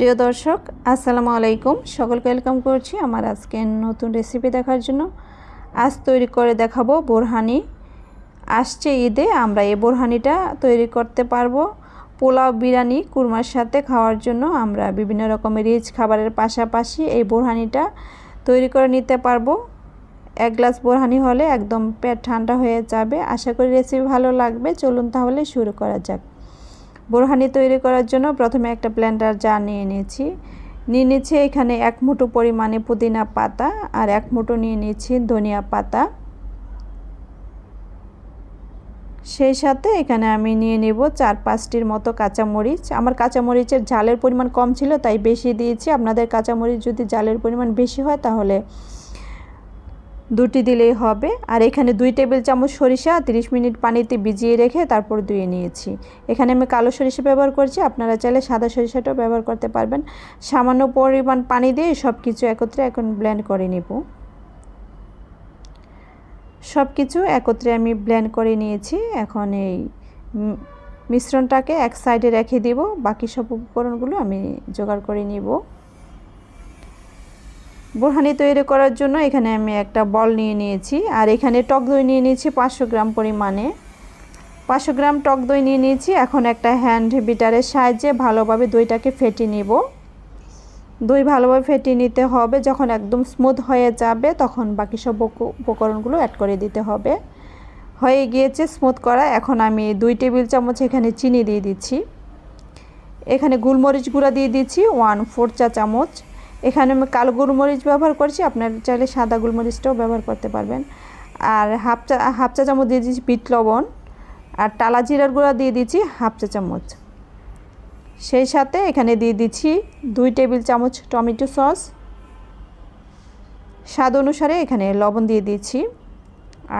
প্রিয় দর্শক, আসসালামু আলাইকুম। সকলকে ওয়েলকাম করছি আমার আজকে নতুন রেসিপি দেখার জন্য। আজ তৈরি করে দেখাবো বোরহানি। আসছে ঈদে, আমরা এই বোরহানিটা তৈরি করতে পারব। পোলাও, বিরিয়ানি, কুরমার সাথে খাওয়ার জন্য আমরা বিভিন্ন রকমের রিচ খাবারের পাশাপাশি এই বোরহানিটা তৈরি করে নিতে পারব। এক গ্লাস বোরহানি হলে একদম পেট ঠান্ডা হয়ে যাবে। আশা করি রেসিপি ভালো লাগবে। চলুন তাহলে শুরু করা যাক। বোরহানি তৈরি করার জন্য প্রথমে একটা ব্লেন্ডার জার নিয়ে নিয়েছি। নিয়ে নিচ্ছি এখানে এক মুঠো পরিমাণে পুদিনা পাতা আর এক মুঠো নিয়ে নিয়েছি ধনিয়া পাতা। সেই সাথে এখানে আমি নিয়ে নেব চার পাঁচটির মতো কাঁচামরিচ। আমার কাঁচামরিচের ঝালের পরিমাণ কম ছিল, তাই বেশি দিয়েছি। আপনাদের কাঁচামরিচ যদি জালের পরিমাণ বেশি হয়, তাহলে দুটি দিলেই হবে। আর এখানে দুই টেবিল চামচ সরিষা 30 মিনিট পানিতে ভিজিয়ে রেখে তারপর ধুয়ে নিয়েছি। এখানে আমি কালো সরিষা ব্যবহার করছি। আপনারা চাইলে সাদা সরিষাটাও ব্যবহার করতে পারবেন। সামান্য পরিমাণ পানি দিয়ে সব কিছু একত্রে এখন ব্লেন্ড করে নেব। সব কিছু একত্রে আমি ব্লেন্ড করে নিয়েছি। এখন এই মিশ্রণটাকে এক সাইডে রেখে দিব। বাকি সব উপকরণগুলো আমি জোগাড় করে নিব। বোরহানি তৈরি করার জন্য এখানে আমি একটা বল নিয়ে নিয়েছি। আর এখানে টক দই নিয়ে নিয়েছি পাঁচশো গ্রাম পরিমাণে। পাঁচশো গ্রাম টক দই নিয়ে নিয়েছি। এখন একটা হ্যান্ড বিটারের সাহায্যে ভালোভাবে দইটাকে ফেটে নিব। দই ভালোভাবে ফেটিয়ে নিতে হবে। যখন একদম স্মুথ হয়ে যাবে, তখন বাকি সব উপকরণগুলো অ্যাড করে দিতে হবে। হয়ে গিয়েছে স্মুথ করা। এখন আমি দুই টেবিল চামচ এখানে চিনি দিয়ে দিচ্ছি। এখানে গোলমরিচ গুঁড়া দিয়ে দিচ্ছি। ওয়ান ফোর চা চামচ। এখানে আমি কালো গোলমরিচ ব্যবহার করছি, আপনার চাইলে সাদা গোলমরিচটাও ব্যবহার করতে পারবেন। আর হাফ চা হাফ চা চামচ দিয়ে দিচ্ছি বিট লবণ, আর টালা জিরার গুঁড়া দিয়ে দিচ্ছি হাফ চা চামচ। সেই সাথে এখানে দিয়ে দিচ্ছি দুই টেবিল চামচ টমেটো সস। স্বাদ অনুসারে এখানে লবণ দিয়ে দিচ্ছি।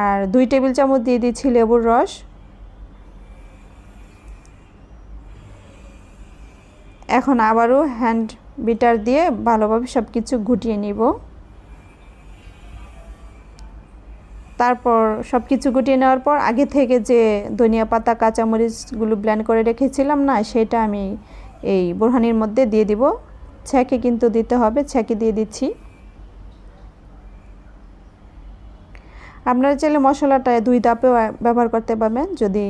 আর দুই টেবিল চামচ দিয়ে দিচ্ছি লেবুর রস। এখন আবারও হ্যান্ড বিটার দিয়ে ভালোভাবে সব কিছু ঘুটিয়ে নিব। তারপর সব কিছু গুটিয়ে নেওয়ার পর আগে থেকে যে ধনিয়া পাতা, কাঁচামরিচগুলো ব্ল্যান্ড করে রেখেছিলাম না, সেটা আমি এই বোরহানির মধ্যে দিয়ে দিব। ছ্যাঁকে কিন্তু দিতে হবে, ছ্যাঁকে দিয়ে দিচ্ছি। আপনারা চাইলে মশলাটা দুই দাপেও ব্যবহার করতে পারবেন, যদি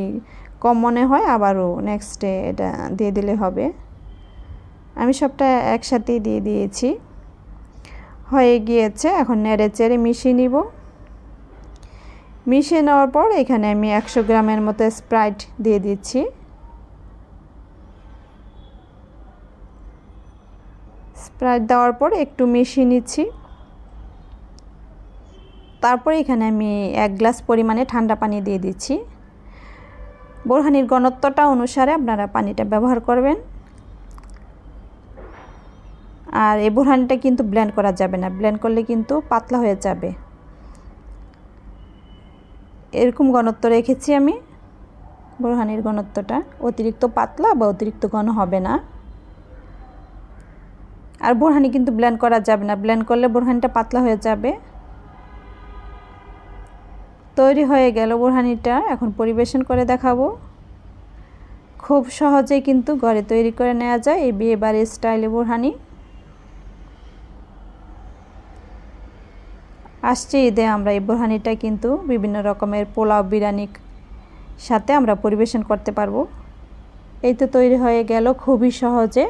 কম মনে হয় আবারও নেক্সটে এটা দিয়ে দিলে হবে। আমি সবটা একসাথেই দিয়ে দিয়েছি। হয়ে গিয়েছে, এখন নেড়ে চেড়ে মিশিয়ে নিব। মিশিয়ে নেওয়ার পর এখানে আমি একশো গ্রামের মতো স্প্রাইট দিয়ে দিচ্ছি। স্প্রাইট দেওয়ার পর একটু মিশিয়ে নিচ্ছি। তারপর এখানে আমি এক গ্লাস পরিমাণে ঠান্ডা পানি দিয়ে দিচ্ছি। বোরহানির ঘনত্বটা অনুসারে আপনারা পানিটা ব্যবহার করবেন। আর এই বোরহানিটা কিন্তু ব্লেন্ড করা যাবে না। ব্লেন্ড করলে কিন্তু পাতলা হয়ে যাবে। এরকম ঘনত্ব রেখেছি আমি। বোরহানির ঘনত্বটা। অতিরিক্ত পাতলা বা অতিরিক্ত ঘন হবে না। আর বোরহানি কিন্তু ব্লেন্ড করা যাবে না। ব্লেন্ড করলে বোরহানিটা পাতলা হয়ে যাবে। তৈরি হয়ে গেল বোরহানিটা। এখন পরিবেশন করে দেখাবো। খুব সহজেই কিন্তু ঘরে তৈরি করে নেওয়া যায়। এই বিয়ে বাড়ির স্টাইলে বোরহানি। আসছে ঈদে আমরা এই বোরহানিটা কিন্তু বিভিন্ন রকমের পোলাও বিরিয়ানির সাথে আমরা পরিবেশন করতে পারব। এই তো তৈরি হয়ে গেল খুবই সহজে,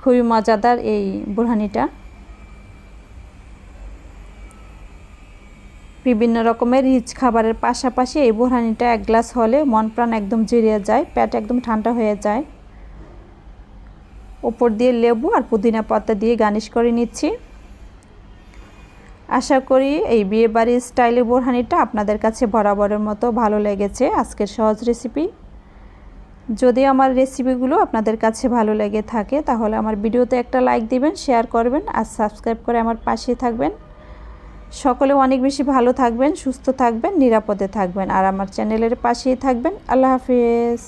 খুবই মজাদার এই বোরহানিটা। বিভিন্ন রকমের রিচ খাবারের পাশাপাশি এই বোরহানিটা এক গ্লাস হলে মন প্রাণ একদম জেরিয়ে যায়, পেট একদম ঠান্ডা হয়ে যায়। ওপর দিয়ে লেবু আর পুদিনা পাতা দিয়ে গার্নিশ করে নিচ্ছি। আশা করি এই বিয়ে বাড়ির স্টাইলে বোরহানিটা আপনাদের কাছে বরাবরের মতো ভালো লেগেছে আজকের সহজ রেসিপি। যদি আমার রেসিপিগুলো আপনাদের কাছে ভালো লেগে থাকে, তাহলে আমার ভিডিওতে একটা লাইক দিবেন, শেয়ার করবেন আর সাবস্ক্রাইব করে আমার পাশে থাকবেন। সকলে অনেক বেশি ভালো থাকবেন, সুস্থ থাকবেন, নিরাপদে থাকবেন আর আমার চ্যানেলের পাশেই থাকবেন। আল্লাহ হাফিজ।